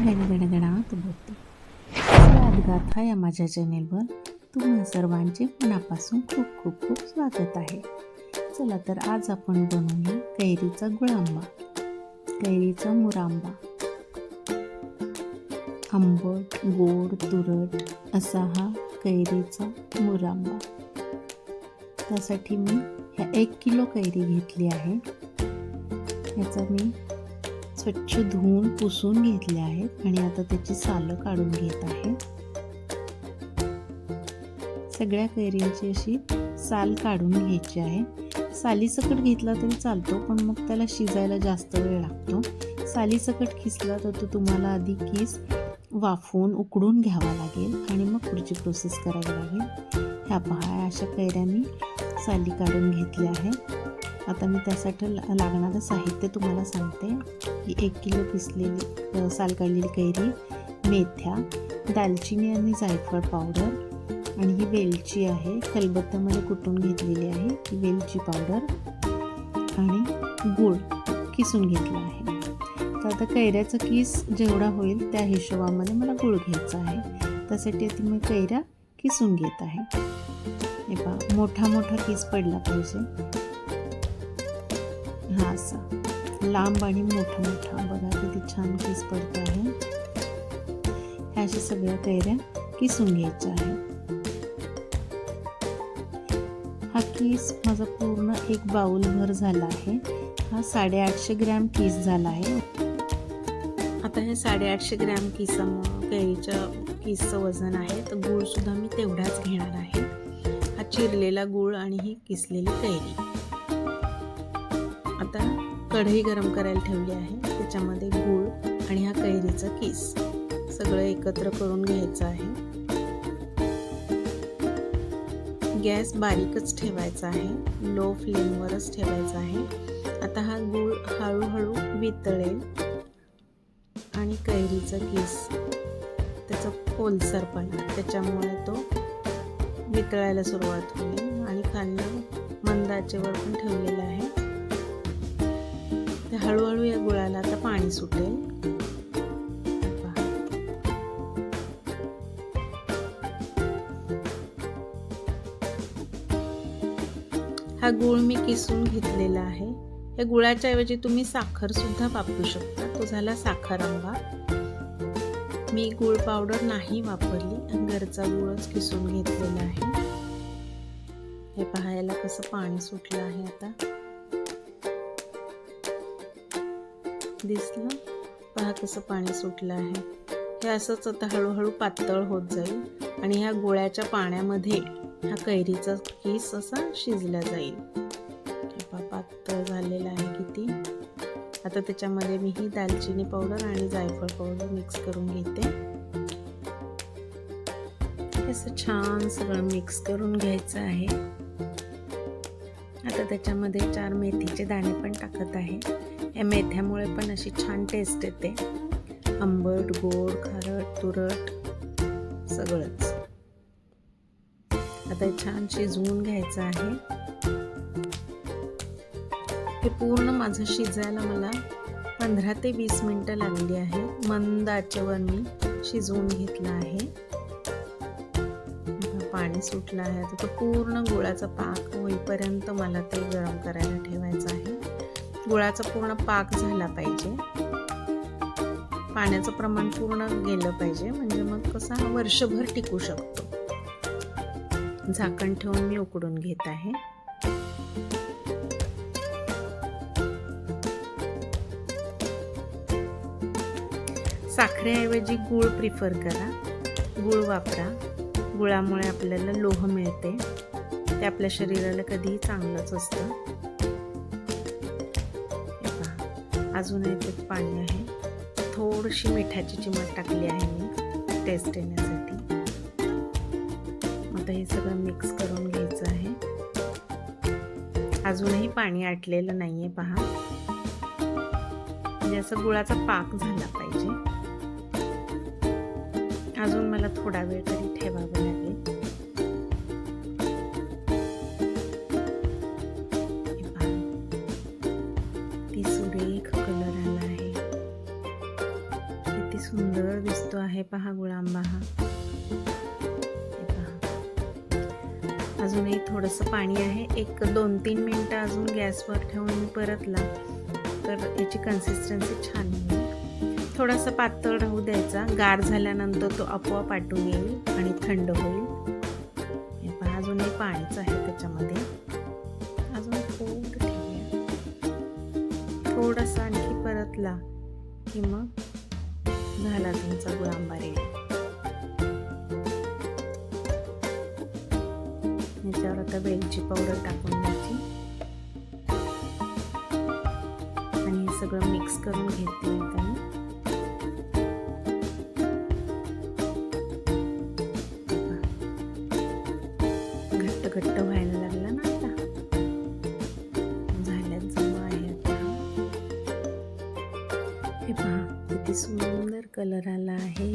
गणगणगणात बोलते स्वाद गाथा या माझ्या चॅनेलवर तुम्हा सर्वांचे मनापासून खूप खूप खूप स्वागत आहे. चला तर आज आपण बनवूया कैरीचा गुळांबा. कैरीचा मुरांबा. आंबट गोड तुरट असा हा कैरीचा मुरांबा. त्यासाठी मी ह्या एक किलो कैरी घेतली आहे. ह्याचा मी स्वच्छ धुवून पुसून घेतले आहेत आणि आता त्याची सालं काढून घेत आहे. सगळ्या कैरींची अशी साल काढून घ्यायची आहे. सालीसकट घेतला तरी चालतो पण मग त्याला शिजायला जास्त वेळ लागतो. सालीसकट खिसला तर तो तुम्हाला आधी किस वाफवून उकडून घ्यावा लागेल आणि मग पुढची प्रोसेस करावी लागेल. ह्या पहा अशा कैऱ्यांनी साली काढून घेतल्या आहेत. आता मी त्यासाठी ला- लागणारं साहित्य तुम्हाला सांगते. की एक किलो पिसलेली अ, साल काढलेली कैरी मेथ्या दालचिनी आणि जायफळ पावडर आणि ही वेलची आहे. कलबत्त्यामध्ये कुटून घेतलेली आहे ही वेलची पावडर आणि गूळ किसून घेतला आहे. तर आता कैऱ्याचं किस जेवढा होईल त्या हिशोबामध्ये मला गूळ घ्यायचा आहे. त्यासाठी आता मी कैऱ्या किसून घेत आहे. हे पहा मोठा मोठा किस पडला पाहिजे. हा असा. लांब आणि मोठा मोठा. बघा किती छान किस पडत आहे. ह्या अशा सगळ्या कैऱ्या किसून घ्यायच्या आहे. हा किस माझा पूर्ण एक बाउलभर झाला आहे. हा साडेआठशे ग्रॅम किस झाला आहे. आता हे साडेआठशे ग्रॅम किसा कैरीच्या किसचं वजन आहे. तर गूळ सुद्धा मी तेवढाच घेणार आहे. हा चिरलेला गूळ आणि ही किसलेली कैरी. आता कढई गरम करायला ठेवली आहे. त्याच्यामध्ये गूळ आणि हा कैरीचा किस. सगळं एकत्र करून घ्यायचं आहे. गॅस बारीकच ठेवायचा आहे. लो फ्लेमवरच ठेवायचा आहे. आता हा गूळ हळूहळू वितळेल आणि कैरीचा किस. त्याचा खोलसरपणा त्याच्यामुळे तो वितळायला सुरुवात होईल. आणि खाली मंदाचेवर पण ठेवलेला आहे. तर हळूहळू या गुळाला आता पाणी सुटेल. हा गुळ मी किसून घेतलेला आहे. या गुळाच्या ऐवजी तुम्ही साखर सुद्धा वापरू शकता. तो झाला साखर आंबा. मी गुळ पावडर नाही वापरली. घरचा गुळच किसून घेतलेला आहे. हे पाहायला कसं पाणी सुटलं आहे आता. दिसलं. पहा कसं पाणी सुटलं आहे. हे असंच आता हळूहळू पातळ होत जाईल आणि ह्या गोळ्याच्या पाण्यामध्ये हा कैरीचा किस असा शिजला जाईल. पातळ झालेला आहे किती. आता त्याच्यामध्ये मी ही दालचिनी पावडर आणि जायफळ पावडर मिक्स करून घेते. असं छान सगळं मिक्स करून घ्यायचं आहे. आता त्याच्यामध्ये चार मेथीचे दाणे पण टाकत आहे. या मेथ्यामुळे पण अशी छान टेस्ट येते. आंबट गोड खारट तुरट सगळंच. आता छान शिजवून घ्यायचं आहे. हे पूर्ण माझं शिजायला मला पंधरा ते वीस मिनटं लागली आहे. मंद आचेवर मी शिजवून घेतलं आहे. पाणी सुटलं आहे. आता तो पूर्ण गुळाचा पाक होईपर्यंत मला ते गरम करायला ठेवायचं आहे. गुळाचा पूर्ण पाक झाला पाहिजे. पाण्याचं प्रमाण पूर्ण गेलं पाहिजे. म्हणजे मग कसा हा वर्षभर टिकू शकतो. झाकण ठेवून मी उकडून घेत आहे. साखरेऐवजी गूळ प्रिफर करा. गूळ वापरा. गुळामुळे आपल्याला लोह मिळते. ते आपल्या शरीराला कधीही चांगलंच असतं. अजून याच्यात पाणी आहे. थोडीशी मिठाची चिमट टाकली आहे मी टेस्ट येण्यासाठी. आता हे सगळं मिक्स करून घ्यायचं आहे. अजूनही पाणी आटलेलं आहे पहा. म्हणजे असं गुळाचा पाक झाला पाहिजे. अजून मला थोडा वेळ तरी ठेवावा लागेल. सुंदर दिसतो आहे. पहा गुळांबा हा. अजूनही थोडंसं पाणी आहे. एक दोन तीन मिनटं अजून गॅसवर ठेवून मी परतला. तर याची कन्सिस्टन्सी छान होईल थोडासा पातळ राहू द्यायचा. गार झाल्यानंतर तो आपोआप आटून येईल आणि थंड होईल. हे पहा अजूनही पाणीच आहे त्याच्यामध्ये. अजून थोडं ठेवूया. थोडासा आणखी परतला की मग झाला तुमचा गुळांबा याच्यावर आता वेलची पावडर टाकून द्यायची आणि हे सगळं मिक्स करून घेते मी घट्ट घट्ट व्हायला लागला ना आता झाल्यात जमा आहे आता हे पहा किती सुंदर कलर आला आहे.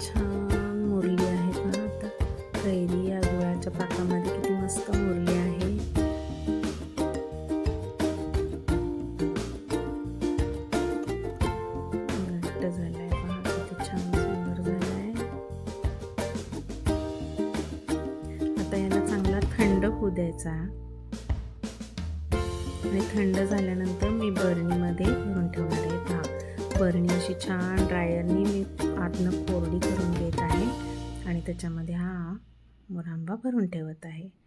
छान मुरली आहे पहा आता. कैरी या गुळाच्या पाकामध्ये किती मस्त मुरली आहे. घट्ट झालाय पहा किती छान सुंदर झालाय. आता याला चांगला थंड होऊ द्यायचा. आणि थंड झाल्यानंतर मी बरणीमध्ये भरून ठेवणार आहे. पहा बरणी अशी छान ड्रायरनी मी आतनं कोरडी करून घेत आहे. आणि त्याच्यामध्ये हा मुरांबा भरून ठेवत आहे.